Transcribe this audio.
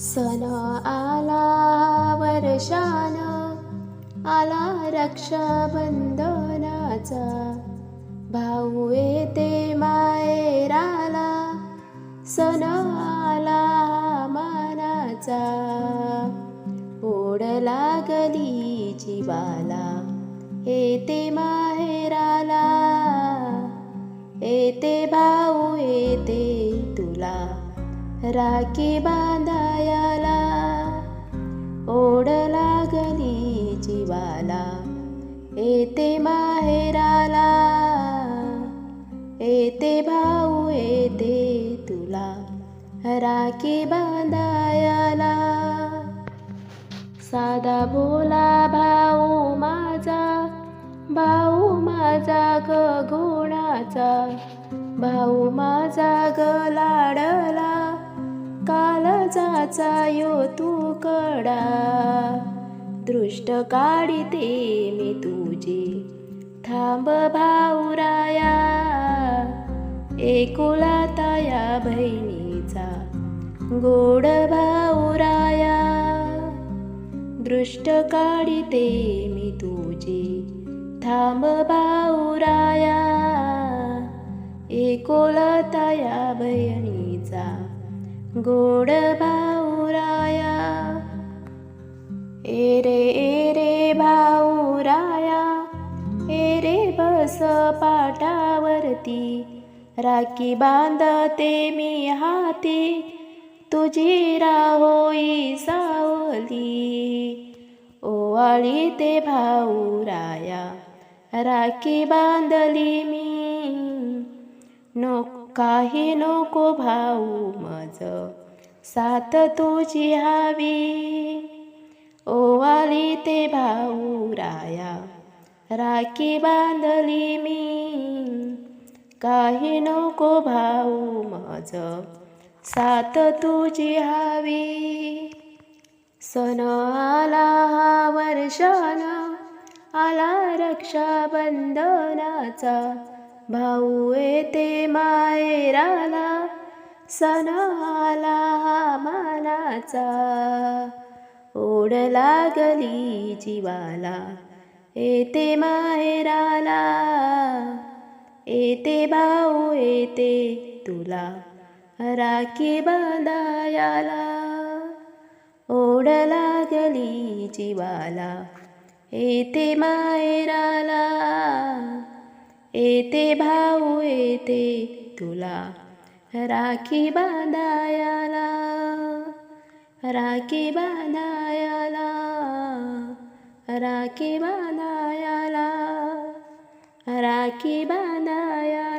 सन आला वर्षान आला रक्षाबंधनाचा. भाऊ येते मायराला सन आला मानाचा. ओढ लागली जीवाला येते माहेराला येते बा राखी बांधायाला ओढ लागली जीवाला येते माहेराला येते भाऊ येते तुला राखी बांधायाला. साधा बोला भाऊ माझा भाऊ माझा ग गुणाचा भाऊ माझा ग लाडला कालजाचा यो तू कडा. दृष्ट काढिते मी तुझे. थांब भाऊराया. एकुला या बहिणीचा. गोड भाऊराया. दृष्ट काढिते मी तुझे. थांब भाऊराया. एकोला या बहिणी गोड भाऊराया. एरे एरे भाऊराया एरे बस पाटावरती. राखी बांधते मी हाती तुझी राहोई सावली. ओवाळी ते भाऊराया राखी बांधली मी. नो काही नको भाऊ मज साथ तुझी हवी. ओवाली ते भाऊ राया राखी बांधली मी. काही नको भाऊ मज साथ तुझी हवी. सन आला हा वर्षान आला रक्षाबंधनाचा. भाऊ येते मायराला सण आला मानाचा. ओढ लागली जीवाला येते माहेराला येते भाऊ येते तुला राखी बांधायाला. ओढ लागली जीवाला येते मायराला येते भाऊ येते तुला. राखी बांधायाला राखी बांधायाला राखी बांधायाला राखी बांधाया